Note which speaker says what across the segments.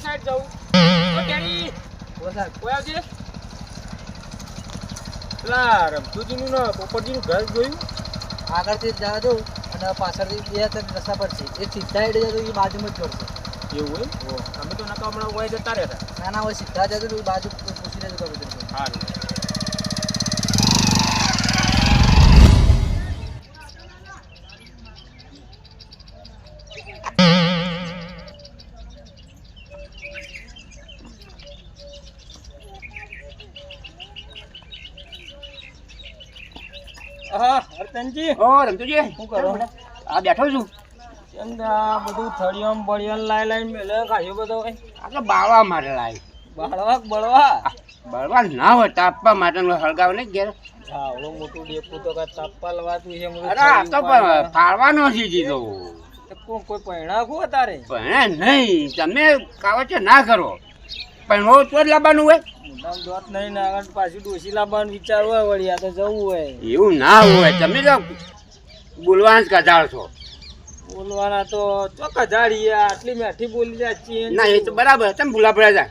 Speaker 1: છે. સાઈડ જવું તો કોઈ આવજે. પેલા રમતુજીનું ને પોપટજીનું ઘર જોયું.
Speaker 2: આગળથી જવા દઉં અને પાછળથી બે ત્રણ રસ્તા પર છે. એ સીધા હેડે જતો એ બાજુમાં જ પડશે.
Speaker 1: એવું હોય? અમે તો નકા હમણાં ઊભા જતા રહેતા.
Speaker 2: ના ના હવે સીધા જતો એ બાજુ પૂછી લેજો
Speaker 1: હા હરતનજી
Speaker 3: ઓ રમતુજી
Speaker 1: શું કરો?
Speaker 3: આ બેઠો છું.
Speaker 1: કે બધું થળિયમ બળિયમ લાઈ લાઈન મેલે ખાયો બધો એ
Speaker 3: આ તો બાળવા માટે લાવી
Speaker 1: બાળવા બળવા?
Speaker 3: બળવા ના હોય તાપવા માટે હળગાવ ને ઘેર.
Speaker 1: આવડો મોટું ડેપુ તો કાંઈ તાપવા લવાતું છે
Speaker 3: અરે આ તો ફાળવાનો છે જીતો
Speaker 1: કોઈ કોઈ પૈણા ખો તારે
Speaker 3: પણ નહીં. તમે કાવચે ના કરો. પણ તો જ લાવવાનું હોય.
Speaker 1: દોત નહીં ને આગળ પાછું ડોસી લાવવાનું વિચાર હોય વળી આ તો જવું હોય.
Speaker 3: એવું ના હોય તમે તો બોલવાનું જ કજાળ છો.
Speaker 1: બોલવાના તો ચોક્કસ જાડીએ આટલી મેઠી બોલી જાય છીએ
Speaker 3: ના એ તો બરાબર તમે ભૂલા પડ્યા જા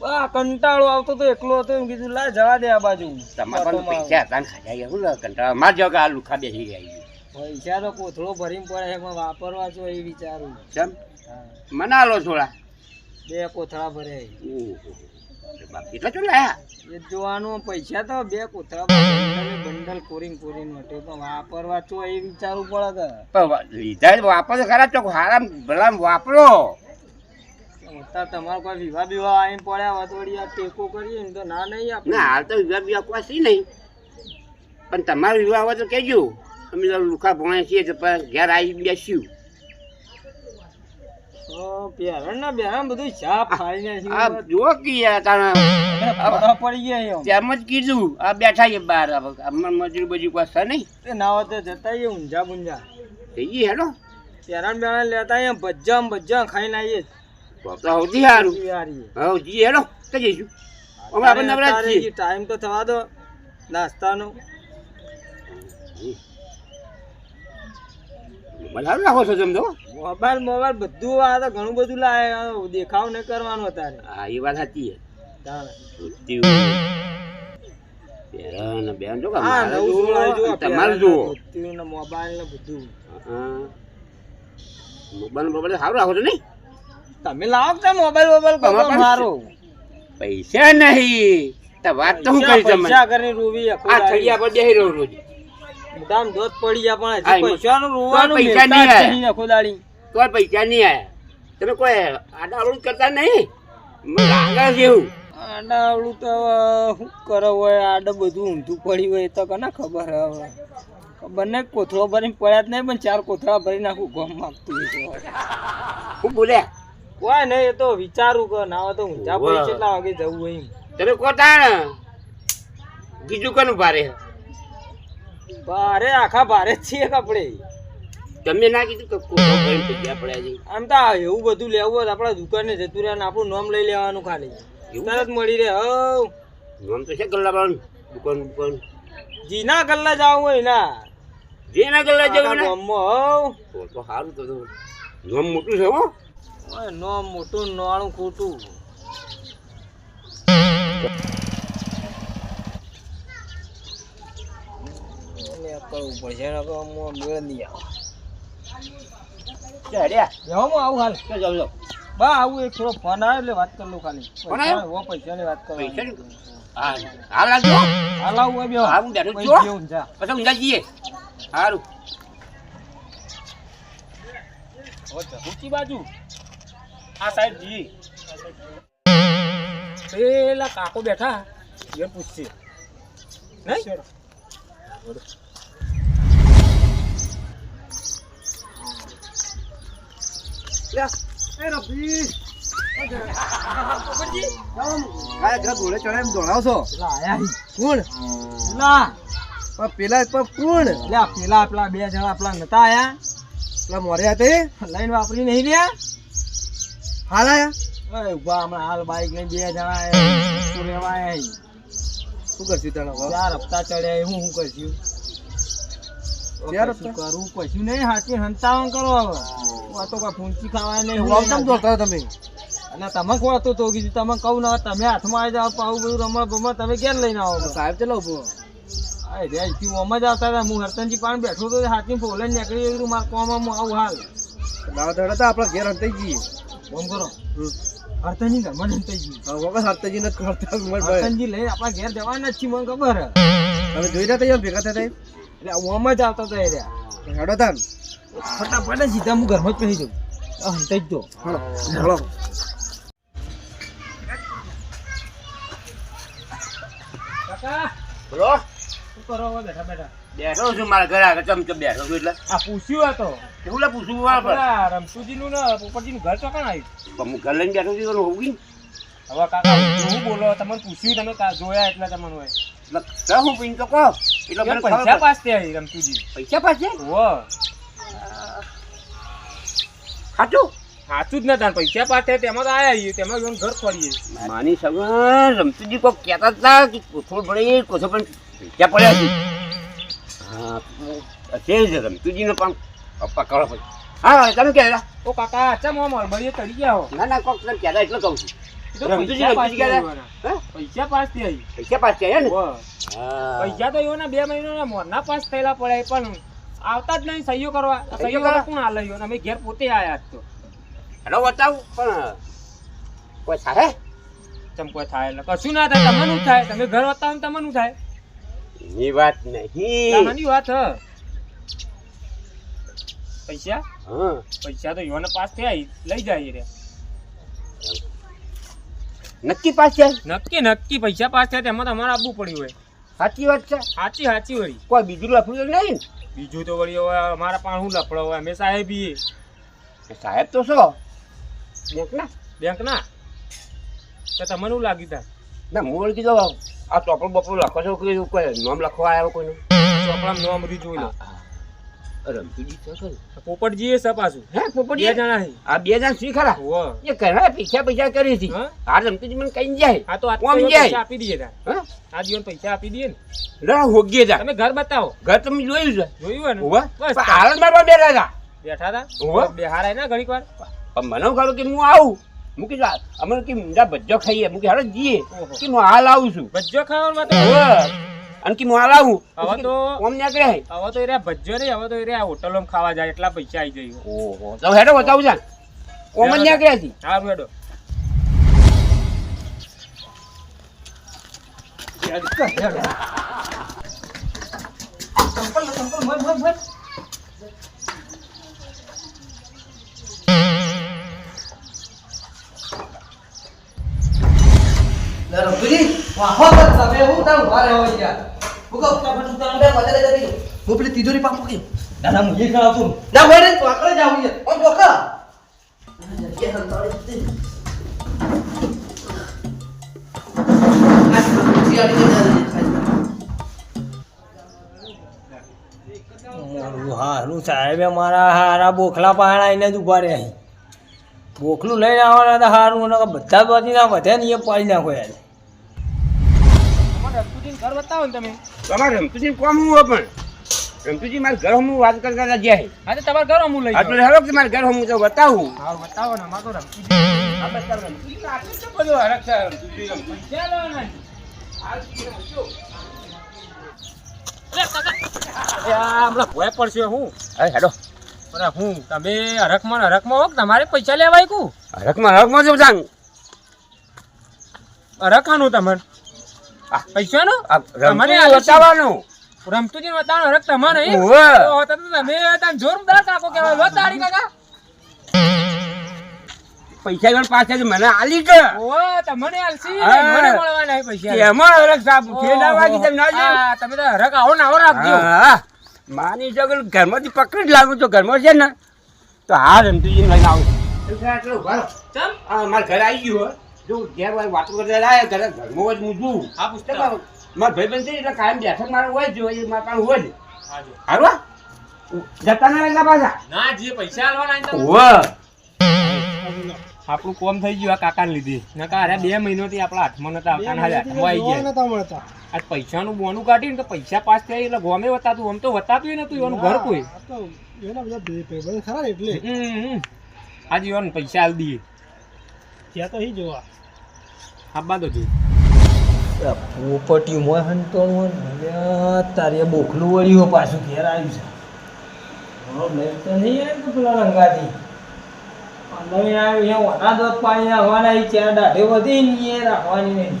Speaker 1: બા કંટાળો આવતો તો એકલો હતો એમ કીધું લા જવા દે આ બાજુ.
Speaker 3: તમારા પાસે પૈસા હતા ને કંટાળા? માર જાવ કે આ લુખા બેસી ગયા
Speaker 1: પૈસા તો કોથળો ભરીને પડે એમાં વાપરવા છો એ વિચારું.
Speaker 3: ચમ? મના લો. થોડા
Speaker 1: બે કોથળા ભરે
Speaker 3: ઓહો. બાપ કેટલા ચો લાયા
Speaker 1: એ જોવાનું પૈસા તો બે બંડલ કોરીને કોરીને માટે પણ વાપરવા છો એ વિચારવું પડે
Speaker 3: પણ લીધા વાપરો ખરા ચોક હારામ ભલા વાપરો.
Speaker 1: અત્યારે તમારો કોઈ વિવાહ વિવાહ આવીને પડ્યા આ ટેકો કરીએ ને તો ના નહીં આપણે
Speaker 3: ના હાલ તો વિવાહ વિવાહ કોઈ સી નહીં. પણ તમારો વિવાહ હોય તો કહેજો. અમે લુખા ભોણા છીએ તો ઘેર આવી બેસ્યું
Speaker 1: તો પહેરણ ના બેરણ બધું ચા ફાડી
Speaker 3: આ
Speaker 1: નાખ્યું
Speaker 3: જુઓ કે યાર તારા
Speaker 1: ફોડા પડી ગયા એમ.
Speaker 3: જ કીધું આ બેઠા છે બહાર અમાર બજુ કોઈ નહીં?
Speaker 1: ના હોય તો જતા ઊંઝા બુંઝા.
Speaker 3: જઈએ હેલો
Speaker 1: પહેરણ બેરણ લેતા આવીએ ભજ્જા ભજ્જા ખાઈને આવીએ.
Speaker 3: સૌથી સારું
Speaker 1: હારીએ.
Speaker 3: હેલો તો જઈશું. આપણે
Speaker 1: ટાઈમ તો થવા દો. નાસ્તાનો.
Speaker 3: મોબાઈલ રાખો છો તમે
Speaker 1: મોબાઈલ મોબાઈલ બધું આ તો ઘણું બધું લાવે. દેખાવ નહીં કરવાનો તારે
Speaker 3: હા એ વાત સાચી છે.
Speaker 1: ને ને
Speaker 3: છો
Speaker 1: તમે લાવો કે મોબાઈલ મોબાઈલ મારો.
Speaker 3: પૈસા નહીં. તો વાત તો હું કરી આ થળિયા પર બેહી રહ્યો રોજ.
Speaker 1: મોઢામાં દોત પડી જાય પણ હજી પૈસાનું રોવાનું
Speaker 3: પૈસા નહીં
Speaker 1: આયા ખોદાડી
Speaker 3: તો પૈસા નહીં આયા તમે કોઈ આડા અવળું કરતા નહીં? મને જેવું
Speaker 1: આડાવડું તો શું કરો હોય? આડે બધું ઊંધું પડ્યું હોય તો કને ખબર હવે? ખબર નહીં કોથળો ભરીને પડ્યા જ નહીં પણ ચાર કોથળા ભરી નાખું ગમ માગતું.
Speaker 3: હું બોલ્યા
Speaker 1: કોઈ નહીં એ તો વિચારું કે ના હોય તો
Speaker 3: ઊંચા.
Speaker 1: પડી કેટલા વાગે જવું હોય.
Speaker 3: તમે કોતા બીજું કનું ભારે
Speaker 1: ભારે આખા ભારે છીએ કપડે.
Speaker 3: તમે ના કીધું કે છે?
Speaker 1: આમ તો એવું બધું લેવું હોય આપણા દુકાને જતું રહે આપણું નામ લઈ લેવાનું ખાલી. તરત મળી રહે હવ
Speaker 3: નામ તો છે ગલ્લા દુકાન દુકાન.
Speaker 1: જીના ગલ્લા જાવ હોય ના.
Speaker 3: જે ના ગલ્લા જવું ને?
Speaker 1: મમ્મો હવ
Speaker 3: તો સારું તો. નામ મોટું છે હો.
Speaker 1: ઓય નોમ મોટું નાણું ખોટું. કરવું પડશે. ને તો હું મેળ નહીં આવે. આવું હાલ.
Speaker 3: જાવ જાવ.
Speaker 1: બા આવું એક થોડો ફોન આવે એટલે વાત કરી લઉં ખાલી. પૈસા- પૈસાની વાત કરવાની.
Speaker 3: પૈસાની? હા હા.
Speaker 1: હાલ આવું હોય
Speaker 3: હા, હું બેઠો છું. પછી ઊંઘા જઈએ સારું
Speaker 1: ઊંચી બાજુ. આ સાઈડ જી. પેલા કાકો બેઠા. એ પૂછશે. નહીં? લાઈન વાપરી નહીં રહ્યા?
Speaker 2: હાલ આયા?
Speaker 4: ઊભા હમણાં હાલ બાઈક લઈને બે જણા આયા. શું
Speaker 2: કરશું તને
Speaker 4: ચાર હપ્તા ચડ્યા હું શું કરશું?
Speaker 2: ચાર
Speaker 4: કશું કશું નહીં હાચી હંતાવન કરો હવે. આ તો કોઈ ફૂંચી ખાવા નહીં
Speaker 2: હું આમ કેમ તમે.
Speaker 4: અને તમે તો કીધું તમે કહું ના તમે હાથમાં આવી જાઓ પાવું બધું રમણ બમણ તમે ક્યાં લઈને આવો
Speaker 2: સાહેબ ચલો ઊભો?
Speaker 4: આ રે ઓમ જ આવતા હતા. હું હરતનજી પાણી બેઠો તો હાથી ફોલે નીકળી ગયું મારા કોમાં હું આવું હાલ.
Speaker 2: દાવા દડા હતા આપણા ઘેર હંતાઈ જઈએ.
Speaker 4: ફોન કરો. હરતનજી ઘરમાં હંતાઈ
Speaker 2: જઈએ વખત નથી કરતા
Speaker 4: હરતનજી લઈને આપણા ઘેર જવાના જ છીએ મને ખબર હે.
Speaker 2: તમે જોઈ રહ્યા ભેગા થતા
Speaker 4: એટલે ઓમ જ આવતા હતા એ રહ્યા
Speaker 2: હેડો તાન.
Speaker 4: ફટાફટ સીધા હું ઘરમાં જ પહેરી જાઉં. હંતાઈ જ જો.
Speaker 2: હળો હળો
Speaker 3: બોલો.
Speaker 4: શું કરો હવે બેઠા બેઠા?
Speaker 3: બેઠો છું મારા ઘરે આગળ ચમચમ બેઠો છું એટલે.
Speaker 4: આ પૂછ્યું હતો
Speaker 3: કેવું લે પૂછવું વાળ
Speaker 4: પરનું ને ને પોપટજીનું ઘર ચોકાણ આવ્યું.
Speaker 3: પણ ઘર લઈને બેઠો છું તો હોવું
Speaker 4: હવે કાકા હું બોલો તમને પૂછ્યું તમે જોયા એટલે તમને હોય.
Speaker 3: એટલે તો હું પીન તો કહો. એટલે મને
Speaker 4: પૈસા રમતુજી.
Speaker 3: પૈસા પાસે
Speaker 4: વો
Speaker 3: સાચું
Speaker 4: સાચું જ નતા પૈસા પાસ તેમાં તો આયા છીએ તેમાં જોઈને ઘર ખોલીએ
Speaker 3: માની સગન રમતુજી કોક કહેતા હતા કે કોથળ પડે કોથળ પણ પૈસા પડ્યા છે. હા છે જ રમતુજીનો પણ. પપ્પા કરો પછી હા તમે કહેતા
Speaker 4: ઓ કાકા ચમ આમ હળબળીએ ચડી ગયા હો?
Speaker 3: ના ના કોક તમે કહેતા એટલે કહું છું.
Speaker 4: પૈસા થયા થયા
Speaker 3: ને?
Speaker 4: તો બે મોરના પાસ થયેલા પડ્યા પણ આવતા જ નહીં સહીઓ કરવા સહીઓ
Speaker 3: કરવા?
Speaker 4: કરવા કોણ હાલે? ઈયો? અમે ઘેર પોતે આયા તો.
Speaker 3: હેલો બતાવું પણ કોઈ થાય
Speaker 4: એટલે કશું ના થાય તમારું થાય? તમે ઘર વતાવો ને તમારું થાય?
Speaker 3: એ વાત નહીં.
Speaker 4: તમારી વાત હ. પૈસા?
Speaker 3: હા.
Speaker 4: પૈસા તો યોને પાસ થયા લઈ જાય રે.
Speaker 3: નક્કી પાસ છે?
Speaker 4: નક્કી નક્કી. પૈસા પાસ થયા તેમાં તમારે આપવું પડ્યું હોય.
Speaker 3: સાચી વાત છે?
Speaker 4: સાચી સાચી વળી
Speaker 3: કોઈ બીજું લફડું નહીં
Speaker 4: બીજું તો વળી હવે અમારા પણ હું લફડો હોય? અમે સાહેબ.
Speaker 3: ને સાહેબ તો છો? બેંકના?
Speaker 4: બેંક ના તો તમને શું લાગી તા?
Speaker 3: ના મોડ કીધો આ ચોપડો બપડું લખો છો કે કોઈ નામ લખવા આવ્યો કોઈનું?
Speaker 4: ચોપડા નોમ રીત જોઈ લો.
Speaker 3: રમતુજી છે ખરું.
Speaker 4: પોપટજી એ છે પાછું?
Speaker 3: હે
Speaker 4: બે જણા છે
Speaker 3: આ બે જણ શી ખરા? એ ઘણા પૈસા પૈસા કરી હતી. આ રમતુજી મને કઈ જાય.
Speaker 4: હા તો
Speaker 3: ઓમ જાય.
Speaker 4: આપી દઈએ તાર. આ જીવન પૈસા આપી દઈએ ને.
Speaker 3: ના હોગીએ જા
Speaker 4: તમે ઘર બતાવો.
Speaker 3: ઘર તમે જોયું છે.
Speaker 4: જોયું હોય ને?
Speaker 3: હોવા.
Speaker 4: બસ
Speaker 3: હાલ મારવા બેઠા હતા.
Speaker 4: બેઠા હતા?
Speaker 3: હોવે.
Speaker 4: બેહારાય ના ઘડીક વાર.
Speaker 3: પણ મને ખબર કે હું આવું. હું કીધું કે ઊંડા ભજ્જો ખાઈએ. હું કે હાલો જઈએ. કે હું હાલ આવું છું.
Speaker 4: બજ્જો ખાવાનું વાત
Speaker 3: હોવે. અને કે હું આવું?
Speaker 4: હવે તો-
Speaker 3: ઓમ નીકળે હે.
Speaker 4: હવે તો એરે ભજ્જો નહીં હવે તો એ રહ્યા હોટલોમાં ખાવા જાય એટલા પૈસા આવી જાય.
Speaker 3: ઓહો તો હેડો બતાવું છે. ઓમ નીકળે હતી
Speaker 4: સારું હેડો.
Speaker 2: હું પેલી તિજોરી પાપો કે
Speaker 4: દાદા હું એ કરાવતું
Speaker 2: ના રે તું આકડે જાવ યાર ઓમ જોખા
Speaker 4: હારું સાહેબે મારા હારા બોખલા પાણા આવીને જ ઊભા રહ્યા બોખલું લઈને આવવાના હતા હારું અને બધા બાજુ ના વધે ને એ પાડી નાખો યાર. ઘર બતાવો ને તમે.
Speaker 3: તમારે રમતુજી કોમ હું પણ? રમતુજી મારે ઘર હું વાત કરતા જાય. હે.
Speaker 4: હા તો તમારે ઘર હું લઈ
Speaker 3: આ તો હેડો કે મારે ઘર હું તો બતાવું.
Speaker 4: હા બતાવો ને અમારો રમતુજી આપણે
Speaker 3: આ બસ તાર રમતુજી તો આટલું તો બધું હરખ છે. રમતુજી રમતુજી.
Speaker 4: હમણાં ભોય પડશે હું.
Speaker 3: અરે હેડો.
Speaker 4: અરે હું તમે હરખમાં હરખમાં હો તમારે પૈસા લેવાય કુ
Speaker 3: હરખમાં હરખમાં જ જાણ?
Speaker 4: હરખાનું તમને. પૈસાનું? તમારે
Speaker 3: રમતુજી
Speaker 4: આલે છે.
Speaker 3: બતાવવાનું
Speaker 4: રમતુજી બતાવો હરખ તમારે નહીં?
Speaker 3: ઓવે.
Speaker 4: તો તો તમે તમે જોરદાર કાકો કહેવાય. લો કાકા.
Speaker 3: પૈસા ગણ પાસે જ મને આલી કે.
Speaker 4: ઓવે, તમને આલસી મને મળવાના પૈસા.
Speaker 3: એમાં હરખ સાહેબ ના
Speaker 4: તમે તો હરખ આવો ને આવો રાખજો.
Speaker 3: હા. માની જો ઘરમાંથી પકડી જ લાગુ તો ઘરમાં છે ને તો હા રમતુજી લઈને આવું.
Speaker 4: ચમ?
Speaker 3: હા મારા ઘરે આવી ગયું હો. જો ઘેર વાતો કરતા લાયા ઘરે ઘરમાં જ હું જોઉં.
Speaker 4: આ પુસ્તક
Speaker 3: મારા ભાઈ બંધ એટલે કાયમ બેઠક મારે હોય જ હોય મારા પાસે હોય જ. હારું જતા ના રહેતા પાછા.
Speaker 4: ના જે પૈસા આલવાના હોય આપણું કોમ થઈ ગયું આ કાકાને લીધે. નકા અરે બે મહિનોથી આપણા હાથમાં નતા આવતા. ને હાલે હાથમાં આવી ગયા. આ પૈસાનું બોનું કાઢ્યું ને તો પૈસા પાસ થયા એટલે ગોમે વતાતું. આમ તો વતાતું નતું એનું ઘર કોઈ. હમ, હમ. આજે એવાનું પૈસા આલ દઈએ હા બાંધો જોઈએ
Speaker 1: પોપટી મોય હંતોણ તારે બોખલું વળ્યું પાછું ઘેર આવ્યું છે. મેં તો નહીં આવ્યું પેલા રંગાથી. નવીન આવ્યું અહીંયા વના દોત પાણી નાખવાના ને નહીં.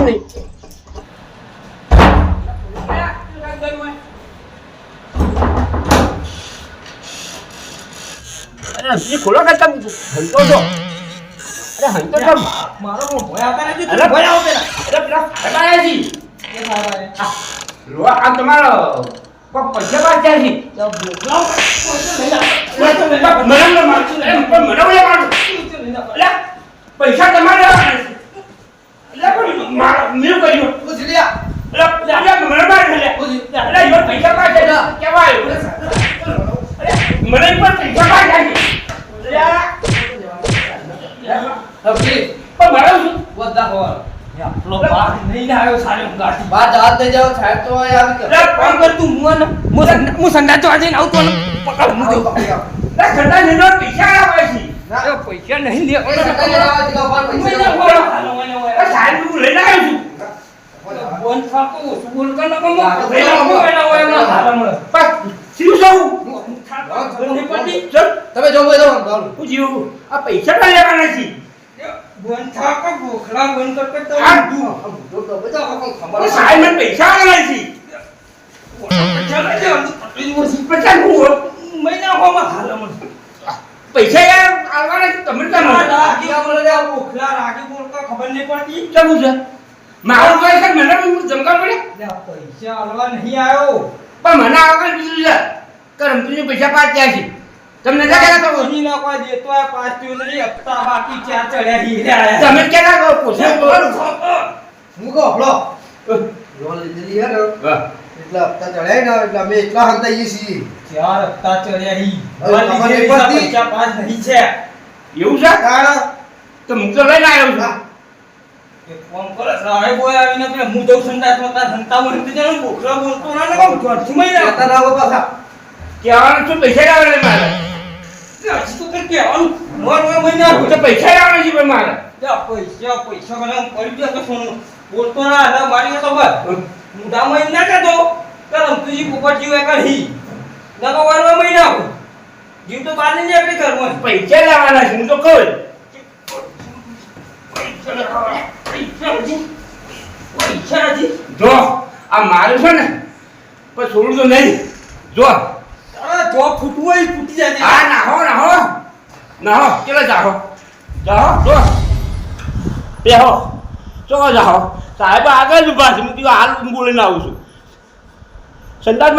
Speaker 3: નહીં? ખોલો છો તમારો. પૈસા પાછા છે.
Speaker 1: પૈસા
Speaker 3: તમારે મેં કર્યું. મને પણ પૈસા પાછા છે. પણ મારો શું?
Speaker 1: આપણો બાપ નહીં આવ્યો સારી ઊંઘાટી.
Speaker 2: બહાર જવા દઈ જાઓ સાહેબ તો ગયો.
Speaker 1: કર તું ને આજે ને પકડ.
Speaker 3: અલ્યા, ખંડા નીનો પૈસા આવે છે.
Speaker 1: એ પૈસા નહીં હોય.
Speaker 3: સાહેબ, હું લઈને આવ્યો છું.
Speaker 1: બોન થાકો બોલ કર નાખો મો.
Speaker 2: હા, તો
Speaker 1: હોય એમાં
Speaker 3: પણ? ચલ,
Speaker 2: તમે જો બોલો
Speaker 3: હું જીવું. આ પૈસા પણ લેવાના છે.
Speaker 1: બોન થાકો ગોખલા બોન કર કર તો
Speaker 3: આ,
Speaker 2: તો બધા વખત ખબર
Speaker 3: સાહેબ મને પૈસા આવવાના છે. પચાસ હું
Speaker 1: મહિના હોમાં. હાલો.
Speaker 3: પૈસા યાર તમે કેમ
Speaker 1: આ બોલે આ ગોખલા બોલ કર ખબર નહીં પડતી.
Speaker 3: કેવું છે. મારો મને જમકા પડે.
Speaker 1: પૈસા આલવા નહીં આવ્યો.
Speaker 3: પણ મને આવવાનું બીજું છે. પૈસા છે. તમને કહેતા કહો
Speaker 1: ના કોઈ દેતો આ પાંચ તું નહીં હપ્તા બાકી ચાર ચડ્યા હીરે.
Speaker 3: તમે કહેતા કહો પૂછે
Speaker 2: હું કહો હળો. લોન લીધેલી હે એટલા હપ્તા ચડ્યા ને એટલે અમે એટલા હંતા ઈ સી
Speaker 1: ચાર હપ્તા ચડ્યા હી પૈસા
Speaker 2: પડતી.
Speaker 1: પૈસા પાંચ નહીં છે.
Speaker 3: એવું છે?
Speaker 2: કારણ
Speaker 3: તો હું. તો લઈને આવ્યો છું.
Speaker 1: કે ફોન કરે સાહેબ બોય આવીને કે હું જઉં સંડાસમાં તાર મને તો જાણું બોખલા બોલતો ના ને કહું ઘરથી મહી ના
Speaker 2: કહેતા ના પાછા.
Speaker 3: ક્યાં શું પૈસા લાવવાના મારે?
Speaker 1: હજી તો કઈ કહેવાનું. મોર મોર મહી ના
Speaker 3: હું તો પૈસા લાવવાના છે પણ મારે.
Speaker 1: પૈસા પૈસા કલામ પડી ગયા તો સોનું બોલતો ના ના મારી તો બસ મહિના ના તો કે રમતુજી પોપટ જીવે કરી ના વારવા મહિના હોય જીવ તો બહાર નહીં નીકળી ઘરમાં.
Speaker 3: પૈસા લાવવાના છે હું તો કહું
Speaker 1: પૈસા નથી
Speaker 3: જો આ મારું છે ને પણ છોડું તો નહીં. જો
Speaker 1: અરે જો ફૂટવું હોય ફૂટી જાય
Speaker 3: હા નાહો નાહો. નાહો. કેટલા જાહો? જાહો? જો. બેહો. ચલો જાહો. સાહેબ આગળ જ ઊભા છે. હું કીધું હાલ હું બોલીને આવું છું.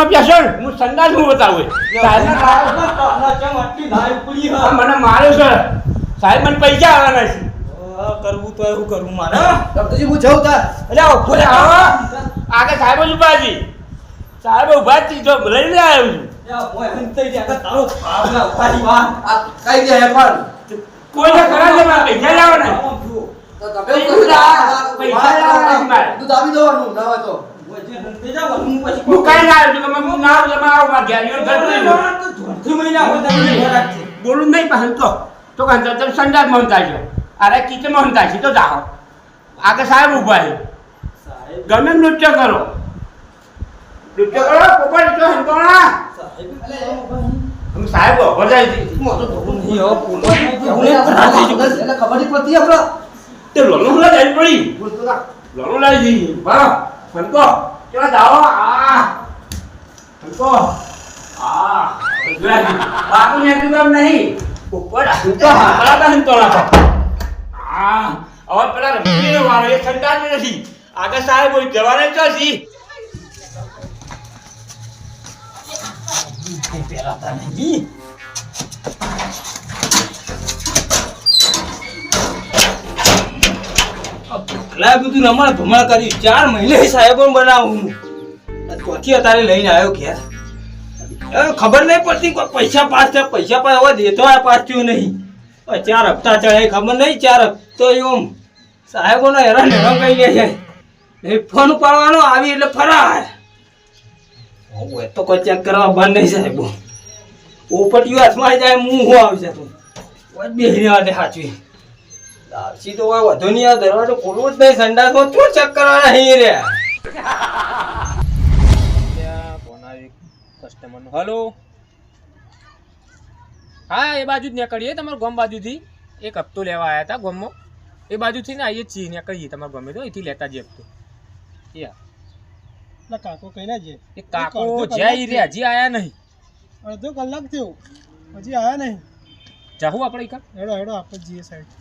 Speaker 3: બેસો ને. હું સંદાસમાં બતાવું મને માર્યો છે. સાહેબ મને પૈસા આવવાના છે.
Speaker 1: કરવું તો એવું કરવું મારે.
Speaker 2: રમતુજી હું જાઉં તાર.
Speaker 3: એટલે ઊભો આગળ સાહેબ જ ઊભા છે. સાહેબ ઊભા જ છે. જો લઈને આવ્યો છું.
Speaker 1: દે
Speaker 3: ને?
Speaker 2: તો તમે ને, દાબી દેવાનું, ના હોય તો.
Speaker 3: બોલું નહીં પણ તો તો તો તમે સંડાસ મહંતા છો અરે કિચન મહંતા છે તો જાઓ. આગળ સાહેબ ઊભા છે. ગમે નૃત્ય કરો. નૃત્ય કરો પોપટ તો હંતોણા. અમે સાહેબ ઊભા જાય છે.
Speaker 2: એટલે ખબર નહીં પડતી આપણે.
Speaker 3: તે લોનો હુલા જાય પડી.
Speaker 2: બોલતો તા.
Speaker 3: લોનો લાવી દી બરો. હંતો. ચલો જાઓ. આ. હંતો. આ. બાપુ ને તું નહીં. ઉપર હંતો. હાલા તા આ. હવે પેલા રમીને વાળો એ ઠંડા નથી. આગળ સાહેબ બોલ જવાને તો છી
Speaker 1: ભલા ભમણ કર્યું ચાર મહિને સાહેબ બનાવું કોથી અત્યારે લઈને આવ્યો ઘેર. ખબર નહીં પડતી કોઈ પૈસા પાસ થયા, પૈસા પાસ હવે દેતો આ પાસ થયું નહીં. ચાર હપ્તા ચડે ખબર નહીં, ચાર હપ્તો એમ. સાહેબોનો હેરાન હેરાન કહી લે છે. એ ફોન પાડવાનો આવી એટલે ફરાર. હવે તો કોઈ ચેક કરવા બંધ નહીં સાહેબ ઉપરથી હાથમાં જાય હું હું આવી તું. બેહરી માટે સાચવી દારસી તો કોઈ વધુ નહીં આ દરવાજો ખોલવો જ નહીં, સંડાસમાં શું ચેક કરવાના અહીં રે.
Speaker 4: હલો હા, એ બાજુ જ નીકળીએ તમારા ગોમ બાજુથી. એક હપ્તો લેવા આવ્યા હતા ગોમમાં. એ બાજુથી ને આવીએ છીએ, નીકળીએ તમારા ગમે તો, અહીંથી લેતા જઈએ હપ્તો. યા.
Speaker 5: એટલે કાકો કહીને છે
Speaker 4: એ કાકો જ્યાં ઈ રહ્યા હજી આયા નહીં.
Speaker 5: અડધો કલાક થયો હજી આયા નહીં.
Speaker 4: જાહું આપણે કા
Speaker 5: હેડો હેડો આપણે જઈએ સાઈડ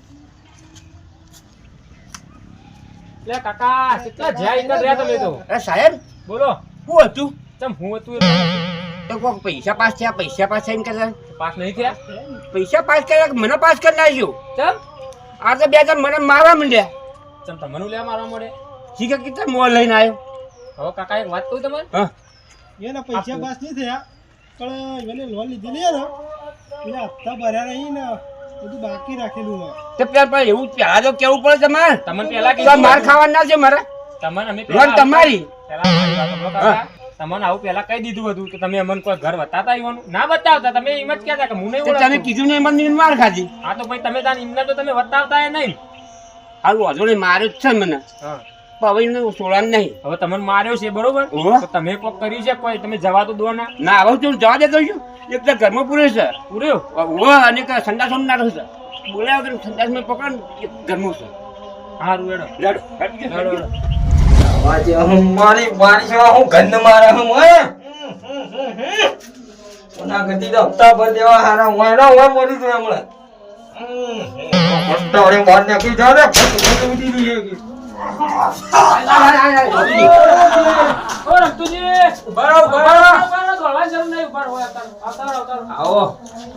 Speaker 4: લે કાકા કેટલા જ્યાં ઈકા રહ્યા તમે તો?
Speaker 3: અરે સાહેબ
Speaker 4: બોલો.
Speaker 3: શું હતું?
Speaker 4: તમ હું હતું
Speaker 3: તો કોક પૈસા પાસ થયા પૈસા પાસ થઈને કરે
Speaker 4: પાસ નહીં થયા?
Speaker 3: પૈસા પાસ કર્યા કે મને પાસ કરી નાખ્યો?
Speaker 4: ચમ?
Speaker 3: આ તો બે જણ મને મારવા માંડ્યા.
Speaker 4: ચમ તમને લેવા મારવા મળે?
Speaker 3: શીખા કેટલા મોં લઈને આવ્યો?
Speaker 4: હવે કાકા એક વાત કહું તમારે
Speaker 3: હા.
Speaker 5: એના પૈસા પાસ નહીં થયા પણ એને લોન લીધેલી ને એને હપ્તા ભર્યા નહીં ને બધું બાકી રાખેલું હોય.
Speaker 3: તો પેલા પણ એવું પહેલા તો કેવું પડે તમારે?
Speaker 4: તમને પેલા
Speaker 3: કીધું માર ખાવાનું ના છે મારે?
Speaker 4: તમને અમે
Speaker 3: લોન તમારી.
Speaker 4: પેલા. તમને આવું પેલા કહી દીધું હતું કે તમે અમને કોઈ ઘર બતાતા આવ્યો ના બતાવતા તમે એમ જ કહેતા કે હું નહીં
Speaker 3: તમે કીધું ને એમને માર ખાધી.
Speaker 4: હા તો ભાઈ તમે તાન એમને તો તમે બતાવતા નહીં.
Speaker 3: હારું વાંધો નહીં માર્યો જ છે ને મને.
Speaker 4: હા.
Speaker 3: એમને સોળવાનું નહીં.
Speaker 4: હવે તમને માર્યો છે બરોબર? તમે કોક કર્યું છે કોઈ? તમે જવા તો દો ના.
Speaker 3: ના હવે તું જવા દેતો છું એક તો ઘરમાં પૂરે છે.
Speaker 4: પૂર્યો?
Speaker 3: ઓ અને સંડાસ ના છે. બોલ્યા વગર સંડાસ મેં પકડ એક ઘરનું છે.
Speaker 4: એડો,
Speaker 3: હેડજો.
Speaker 4: એડો.
Speaker 1: આજે હું મારી બારીશમાં હું ગંધ મારે હું હે? કોના ગતિ તો હપ્તા ભર દેવા હારા હું એનો હું મરી છું હમણાં હપ્તા હમ હમ. હમ હમ હમ હમ હમ ગઈ
Speaker 4: આવો.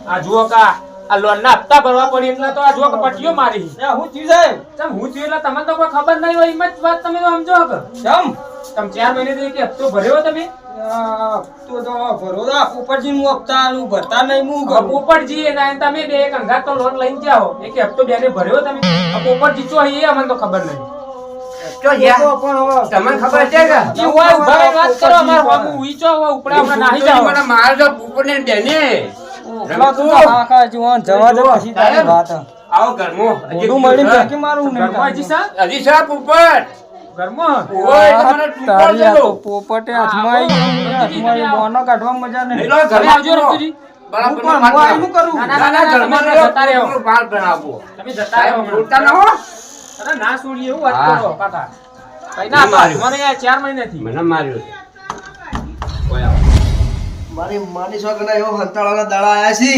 Speaker 4: આ જુઓ કા આ હપ્તા ભરવા પડી એટલે તો આ જુઓ કે મારી
Speaker 1: હું થયું સાહેબ?
Speaker 4: ચમ હું થયું એટલે તમને તો કોઈ ખબર નહીં હોય એમ જ વાત તમે તો સમજો કે
Speaker 1: ચમ?
Speaker 4: તમે ચાર મહિને હપ્તો ભર્યો તમે?
Speaker 1: હપ્તો તો ભરો તો આ પોપટજી નું હપ્તા આલું ભરતા નહીં હું
Speaker 4: પોપટજી એના તમે બે એક અંગાત તો લોન લઈને જાઓ એક હપ્તો બેને ભર્યો તમે? આ પોપટજી ચો એ અમને તો ખબર નહીં.
Speaker 3: તો જ્યાં
Speaker 1: પણ હવે
Speaker 3: તમને ખબર છે કે?
Speaker 4: ઈ હોય ઊભા વાત કરો અમાર વામું ઊંચો હોય ઉપડા આપણે નાહી જાઓ.
Speaker 3: મને માર જો બુપને બેને.
Speaker 1: પેલા તું તો જુવાન જવા દે પછી તારી વાત.
Speaker 3: આવો ઘરમાં. હજી
Speaker 1: મોઢું મળીને ફેંકી મારું નહીં
Speaker 4: હજી સા?
Speaker 3: હજી છે
Speaker 1: તો પોપટે હાથમાં હાથમાં બોનો કાઢવા મજા નહીં.
Speaker 4: આવજો રમતુજી.
Speaker 3: બરાબર
Speaker 1: હું હું કરું.
Speaker 4: ના, ના,
Speaker 3: ના ના ઘરમાં
Speaker 4: જતા રહો.
Speaker 3: પૂરું બાળ બનાવો.
Speaker 4: તમે જતા રહો
Speaker 3: બોલતા ન હો.
Speaker 4: અરે ના છોડીએ એવું વાત કરો પાટા. કઈ
Speaker 3: ના માર્યું.
Speaker 4: મને આ ચાર મહિનાથી.
Speaker 3: મને માર્યો.
Speaker 2: મારી માની છોકરા એવો હંતાળાના દાડા આયા છે.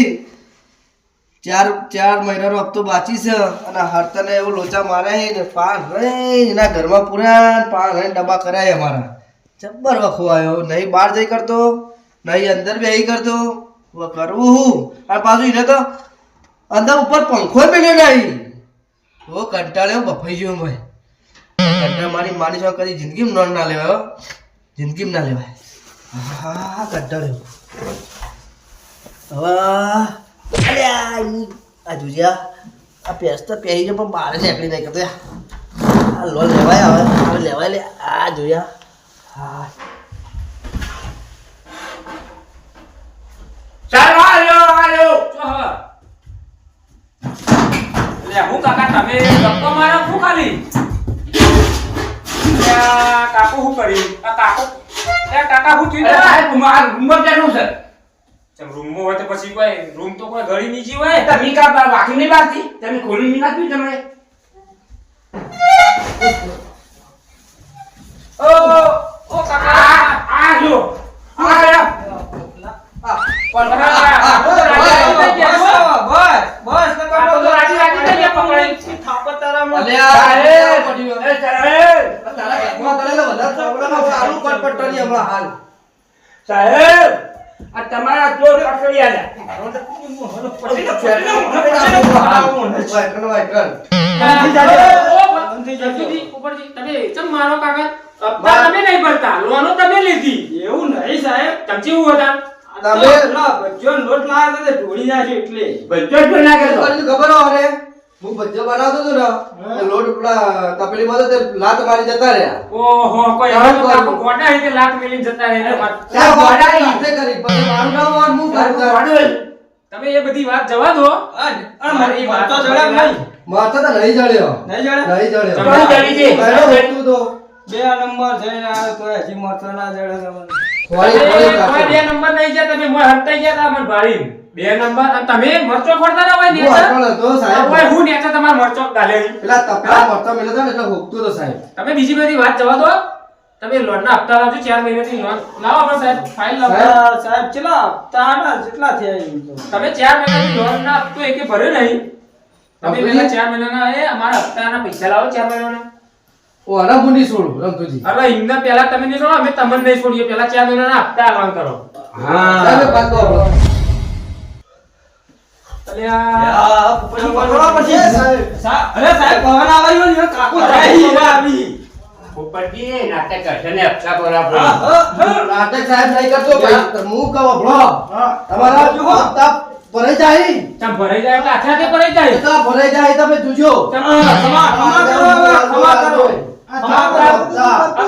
Speaker 2: ચાર ચાર મહિનાનો હપ્તો બાકી છે અને હરતને એવું લોચા માર્યા છે ને પાન રહી એના ઘરમાં પૂરા પાન રહી ડબ્બા કરાય અમારા. જબ્બર વખો આવ્યો. નહીં બહાર જઈ કરતો નહીં અંદર બે કરતો. કરવું હું? અને પાછું એને તો અંદર ઉપર પંખો મેળ્યો નહીં તો કંટાળ્યો બફાઈ ગયો ભાઈ. કંટાળ મારી માની છોકરા કદી જિંદગીમાં નોન ના લેવાય. જિંદગીમાં ના લેવાય. હા. કંટાળ્યો હવે અલ્યા આ જુજ્યા, આ પેસ તો પહેરી છે, પણ બહાર નીકળી નહીં કરતો આ લોન લેવાય હવે હવે લેવાય લે. આ જોયા હા.
Speaker 3: ચાલો આવ્યો આવ્યો
Speaker 4: જો હવે. લે હું કાકા તમે શું ખાલી લે આ શું કર્યું આ કાકુ કાકા શું થયું
Speaker 3: અરે
Speaker 4: તા?
Speaker 3: સાહેબ માર રૂમમાં બેઠું છે
Speaker 4: રૂમમાં હોય તો પછી કોઈ રૂમ તો કોઈ ઘડી નીચી હોય
Speaker 3: તમે કા વાકી નહીં બારતી તમે ખોલી નહીં નાખ્યું તમે
Speaker 4: ઓ ઓ કાકા
Speaker 3: આ આ જો આ રહ્યો.
Speaker 1: બસ બસ ને
Speaker 4: આ તો રાજી રાજી થઈ
Speaker 1: થાપત તારામાં
Speaker 2: અલ્યા પડ્યો.
Speaker 3: એ સાહેબ,
Speaker 2: તારા ઘરમાં તને વધારે પ્રોબ્લેમ હવે કટપટની હમણાં હાલ.
Speaker 3: સાહેબ, આ તમારા ચોર પકડી આલ્યા.
Speaker 2: વાયકણ, વાયકણ.
Speaker 4: ઓ, ઓ,
Speaker 1: થઈ
Speaker 4: જલ્દી
Speaker 1: જશે
Speaker 4: ઉપરથી તમે નહીં ભરતા. લોનો તમે લીધી.
Speaker 1: એવું નહીં સાહેબ.
Speaker 4: તમે હું હતા?
Speaker 2: તમે
Speaker 1: ના ભજીયો નો લોટ લાગે તે ઢોળી નાખ્યો એટલે.
Speaker 2: કર્યું ખબર હોય હું ભજીયો બનાવતો હતો ને લોટ પેલા તપેલીમાં તો લાત મારી જતા રહ્યા.
Speaker 4: ઓહો કોઈ ગોડા રીતે લાત મેલી જતા રહે ને માર-
Speaker 2: ત્યાં
Speaker 3: વડાઈ.
Speaker 2: હાથે કરી પછી મારું નામ ને હું
Speaker 3: ઘર
Speaker 4: તમે એ બધી વાત જવા દો.
Speaker 1: અને મારી વાત તો જણાવ નહીં.
Speaker 2: માથે તો નહીં જડ્યો.
Speaker 1: નહીં જડ્યો?
Speaker 2: નહીં જડ્યો.
Speaker 3: ચમ જડી?
Speaker 2: પહેલો ભૂખતું તો.
Speaker 1: બે નંબર જઈને આવ્યો તો હજી મરતો ના જડે તમને
Speaker 4: બે નંબર નહીં ગયા તમે મોય હટાઈ ગયા તા મને ભાળી બે નંબર. અને તમે મરચો ખોરતા ના હોય નેચર.
Speaker 2: તો સાહેબ.
Speaker 4: ઓય હું નેચર તમાર મરચો ગાલે
Speaker 2: પેલા તપલા મરચો મેલો તો એટલે હોકતો તો સાહેબ.
Speaker 4: તમે બીજી બધી વાત જવા દો. તમે લોન ના હપ્તા લાવજો ચાર મહિનાથી લોન લાવો પણ સાહેબ ફાઇલ લાવો.
Speaker 1: સાહેબ ચલા તાના જેટલા થયા
Speaker 4: તમે 4 મહિનાની લોન ના હપ્તો એકે ભર્યો નહીં. તમે પેલા 4 મહિનાના એ અમારા હપ્તાના પૈસા લાવો ચાર મહિનાના.
Speaker 2: ઓ અરે હું નહીં છોડું રમતુજી.
Speaker 4: હવે એમને પેલા તમે નહીં છોડો અમે તમને નહીં છોડીએ. પેલા 4 મહિનાના હપ્તા આલવાન કરો.
Speaker 1: અરે
Speaker 3: હપ્તા
Speaker 1: હા,
Speaker 2: સાહેબ નહીં કરતો ભરાઈ જાય.
Speaker 4: ચમ ભરાઈ જાય એટલે આછાથી ભરાઈ જાય?
Speaker 2: તો ભરાઈ જાય તમે જોજો.
Speaker 4: ચમ
Speaker 1: કરો કરો. કરો.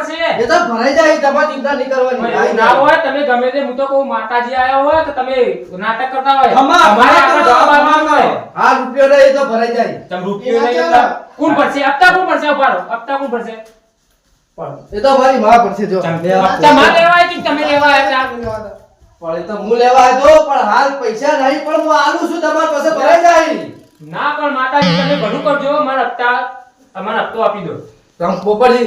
Speaker 4: પડશે.
Speaker 2: એ તો ભરાઈ જાય તમારે ચિંતા નહીં કરવાની.
Speaker 4: ના હોય તમે ગમે તે હું તો કહું માતાજી આયા હોય તો તમે નાટક કરતા હોય.
Speaker 1: અમારે
Speaker 4: તમારે
Speaker 1: કરો,
Speaker 4: જવાબ આપવાનો હોય.
Speaker 1: કરો.
Speaker 2: આ રૂપિયો એ તો ભરાઈ જાય.
Speaker 4: ચમ રૂપિયો નહીં એટલે કોણ ભરશે? હપ્તા કોણ ભરશે? ઊભા હપ્તા કોણ ભરશે?
Speaker 2: એ તો મારી માં પડશે જો.
Speaker 4: હપ્તા માં લેવા કે તમે લેવાય
Speaker 2: પણ એ તો હું લેવા દો પણ હાલ પૈસા નહીં પણ હું આલું છું તમારી પાસે ભરાઈ જાય.
Speaker 4: ના પણ માતાજી તમે ભલું કરજો. મારા હપ્તા તમારા હપ્તો આપી દો.
Speaker 2: તમ પોપટજી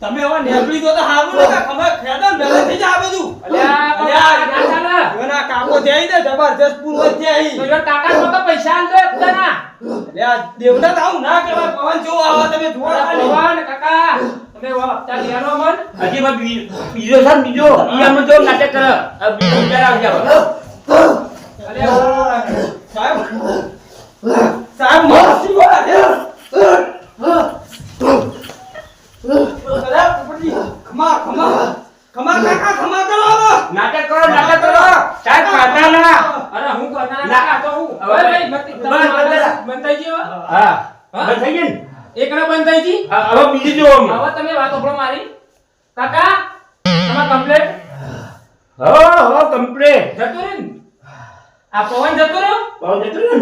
Speaker 1: તમે હવે નેકળી દો તો હારું ને ખમા ખેદા મેલે થઈ જાય બધું
Speaker 4: અલ્યા,
Speaker 1: અલ્યા,
Speaker 4: ના
Speaker 1: કાકો જાય ને જબરજસ્ત પૂર્વજ જાય
Speaker 4: તો કાકા તો તો પૈસા આલજો હપ્તાના.
Speaker 1: અલ્યા દેવના તો ના કેવા પવન જો આવે તમે જુઓ
Speaker 4: પવન કાકા તમે વા હપ્તા લઈ મન.
Speaker 3: હજી બા બીજો છે બીજો. ઈ અમે જો નાટક કર આ બીજો આવશે હવે.
Speaker 4: અલ્યા,
Speaker 1: સાહેબ સાહેબ મસ્તી બોલા ખમા ખમા ખમા કાકા ખમા કરો
Speaker 3: નાટક કરો નાટક કરો સાહેબ કાઢતા ના
Speaker 4: અરે હું કરનારા
Speaker 3: ના.
Speaker 4: તો હું.
Speaker 3: હવે
Speaker 4: હવે ભાઈ, મત- તમે
Speaker 3: બસ,
Speaker 4: મારા
Speaker 3: બસ.
Speaker 4: બંધ થઈ ગયો?
Speaker 3: હા? બંધ થઈ
Speaker 4: બંધ ગઈ?
Speaker 3: હવે બીજી જો
Speaker 4: હવે તમે વાત સાંભળો મારી કાકા તમાર કમ્પ્લેટ
Speaker 3: હો હો કમ્પ્લેટ
Speaker 4: જતો ને? આ પવન જતો રહ્યો
Speaker 3: પવન જતો રહ્યો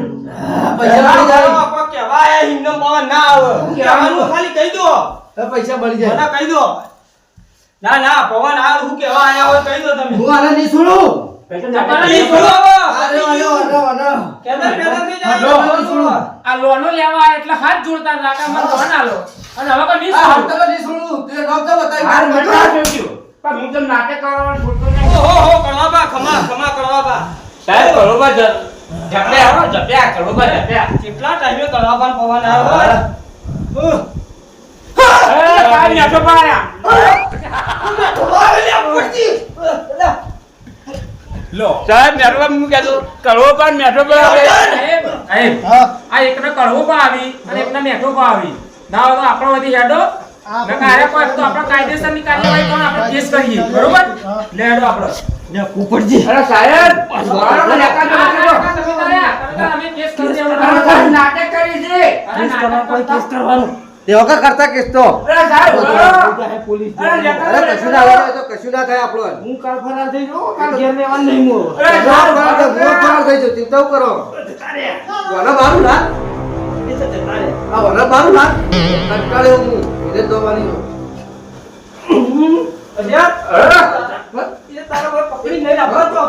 Speaker 2: પૈસા બળી જાય
Speaker 1: આપો કેવાય કહેવાય પવન ના આવે કેવાનું ખાલી કહી દો
Speaker 2: પૈસા બળી જાય
Speaker 1: મને કહી દો ના ના પવન આ હું કેવા આયા હોય કહી દો તમે
Speaker 2: હું આને નહીં છોડું.
Speaker 4: આ લોનો લેવા એટલે હાથ જોડતા હતા મને લોન આલો અને હવે કોઈ નહીં છોડું.
Speaker 2: નહીં છોડું તે નામ બતાવી
Speaker 3: હાર
Speaker 2: માર
Speaker 3: મજા જોજો. પણ હું તો નાટક કરવાનું છોડતો નહીં.
Speaker 1: ઓહો હો કરવા બા ખમા ખમા કરવા બા
Speaker 3: સાહેબ બરોબર જ- જપ્યા હો, જપ્યા, બરોબર જપ્યા.
Speaker 1: કેટલા ટાઈમે કરવા પણ પવન આવ્યો?
Speaker 3: કાંઈ.
Speaker 1: લો.
Speaker 3: સાહેબ મેઠો હું કહેતો કરવો પણ મેઠો પણ આવે.
Speaker 4: સાહેબ, સાહેબ,
Speaker 5: હા.
Speaker 4: આ એકને કડવો પા આવી અને એકને મેઠો પણ આવી. ના હોય તો આપણો બધી હેડો.
Speaker 5: આ
Speaker 4: નકર આરે કોઈ તો આપણે કાયદેસરની કાર્યવાહી પણ આપણે કેસ કરીએ. બરોબર? લેડો આપણે.
Speaker 1: ને કુપરજી
Speaker 3: અરે સાહેબ તો
Speaker 4: કેસ.
Speaker 3: નાટક કરી છે.
Speaker 4: અરે નાટક કરતા.
Speaker 1: કરવાનું.
Speaker 2: તે કરતા કેસ તો
Speaker 3: અરે સાહેબ
Speaker 1: પોલીસ
Speaker 3: અરે
Speaker 2: કશું ના થાય તો કશું ના થાય આપણો
Speaker 1: હું કાલ ફરાર થઈ જાઉં કાલ ઘેર લેવા નહીં મો
Speaker 3: અરે સાહેબ,
Speaker 2: ફરાર થઈ જાઉં, ચિંતા કરો? વાલા મારું ના. આ વાલા મારું ના. કંટાળે હું એને દોવાની
Speaker 3: અરે,
Speaker 1: એ તારા પર પકડી તો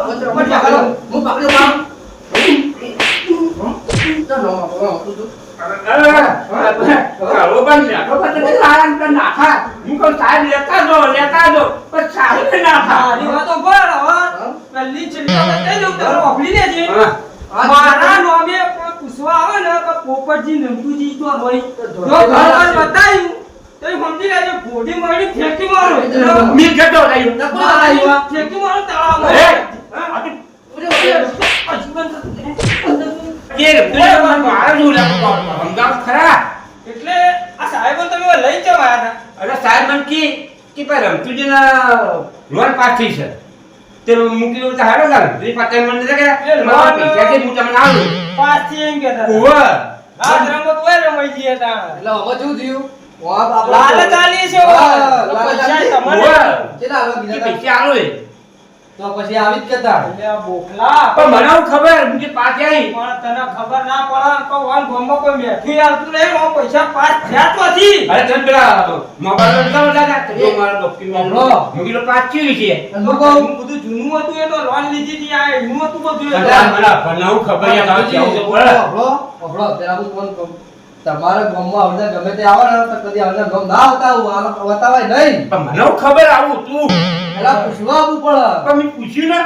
Speaker 2: હું
Speaker 3: નહીં
Speaker 1: મારી નોમે કોઈ પૂછવા આવે ને કે પોપટજી નંદુજી તો હોય. જો ઘર બતાવ્યું તો સમજી લેજો ફેંકી મારો.
Speaker 3: મી
Speaker 1: ફેંકી મારો.
Speaker 3: એ! આ તો
Speaker 1: પછી
Speaker 3: કે મારા ખરા?
Speaker 1: એટલે આ સાહેબો તમે લઈ જવા હતા.
Speaker 3: અરે સાહેબ મને કી કે ભાઈ રમતુજીના લોન પાસ છે. તે મૂકી દઉં તો હારો લાગે. તે પાછા મને કે પૈસા હું તમને
Speaker 1: એમ કહેતા હતા.
Speaker 3: ઓવે
Speaker 1: રાત રમત હોય રમાઈ જઈએ તાણ.
Speaker 2: એટલે શું થયું?
Speaker 1: છે પૈસા
Speaker 2: તો પછી આવી જ કેતા
Speaker 1: એટલે આ
Speaker 3: પણ મને હું ખબર પાસ આવી
Speaker 1: પણ તને ખબર ના પડે કે વાન ગોમમાં કોઈ બેઠું આવતું નહીં હું. પૈસા પાસ થયા તો નથી
Speaker 3: અરે તમે પેલા મોબાઈલ નતા બતાવતા તો જો ડોક્યુમેન્ટ
Speaker 2: હલો.
Speaker 3: મૂકી લો પાસ કેવી છે.
Speaker 2: હું કહું?
Speaker 1: બધું જૂનું હતું એ તો લોન લીધી હતી આ એનું હતું બધું
Speaker 3: મને ભણાવું ખબર યાર કેવું
Speaker 2: હું કહું. તમારા ગામમાં અમને ગમે તે આવે ને તો કદી આવતા ગામ ના આવતા આવું, બતાવાય નહીં.
Speaker 3: પણ મને ખબર આવું તું.
Speaker 2: પેલા પૂછવા આવવું પડે
Speaker 3: પણ મેં પૂછ્યું ને.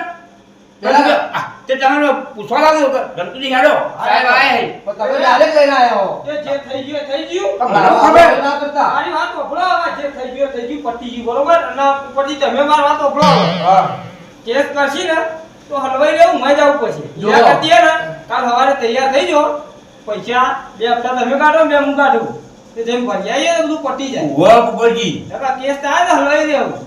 Speaker 2: પેલા-
Speaker 3: તે તમને પૂછવા લાગ્યો ગણપતિ હેડો સાહેબ આયા
Speaker 2: પણ તમે લઈને.
Speaker 1: જે થઈ ગયું થઈ ગયું.
Speaker 3: પણ મને ખબર.
Speaker 2: ના કરતા.
Speaker 1: મારી વાત ઓફળો હવે જે થઈ ગયું થઈ ગયું પતી ગયું બરોબર? અને ઉપરથી તમે મારી વાત ઓફળો
Speaker 2: હા.
Speaker 1: કેસ કરશી ને તો હલવાઈ લેવું મજા આવું પછી.
Speaker 2: જો.
Speaker 1: કરતી ને કાલ સવારે તૈયાર થઈ જાઓ. પૈસા બે હપ્તા તમે કાઢો બે હું કાઢું તે જેમ ભરી આવીએ બધું પટી જાય
Speaker 3: ઉવા કુબરજી
Speaker 1: નકર કેસ થાય ને હલવાઈ રહેવું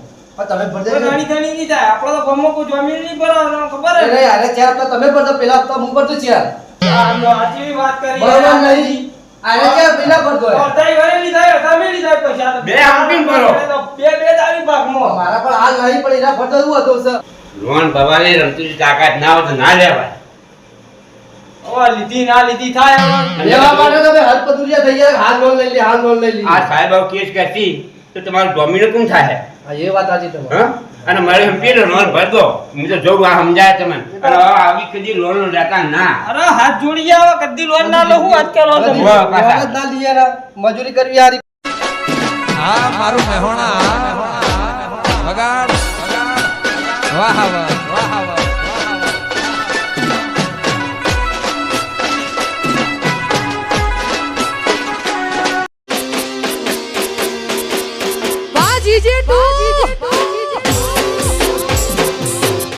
Speaker 2: તમે ભરજે નહીં.
Speaker 1: ઘણી ઘણી નહીં થાય આપણે તો ગામમાં કોઈ જમીન નહીં ભરાવે ખબર
Speaker 2: એટલે
Speaker 1: હે
Speaker 2: યારે ચાર તો તમે ભરજો, પેલા હપ્તા હું ભરતો ચાર.
Speaker 1: આ વાત કરી
Speaker 2: બરોબર નહીં? આરે ચાર પેલા ભરતો હોય.
Speaker 1: અડધાઈ લીધા અડધા લીધા પૈસા
Speaker 3: બે આપીને ભરો.
Speaker 1: બે બે તારી ભાગમાં
Speaker 2: મારા પણ હાલ નહીં પણ એના ભરતો એવું હતું સર.
Speaker 3: લોન ભરવાની રમતુજી તાકાત ના હોય તો ના લેવાય
Speaker 1: હવે લીધી ના લીધી થાય.
Speaker 2: લેવા માટે તમે હાથ પતુરિયા થઈ ગયા હાથ લોન લઈ લે હાથ લોન લઈ લે.
Speaker 3: આ સાહેબ આવું કેસ કરતી તો તમારું ડોમિનો કોણ થાય
Speaker 2: હા એ વાત આજે તમારી.
Speaker 3: હા? અને મારે સમજી લો લોન ભર હું તો જોઉં આ સમજાય તમને. અને આવી કદી લોન લેતા ના.
Speaker 1: અરે હાથ જોડી ગયા કદી લોન ના લો હું આજકાલ લોન
Speaker 2: ના લઈએ મજૂરી કરવી હારી.
Speaker 6: હા મારું મહેણા બગાડ વાહ વાહ. 接毒。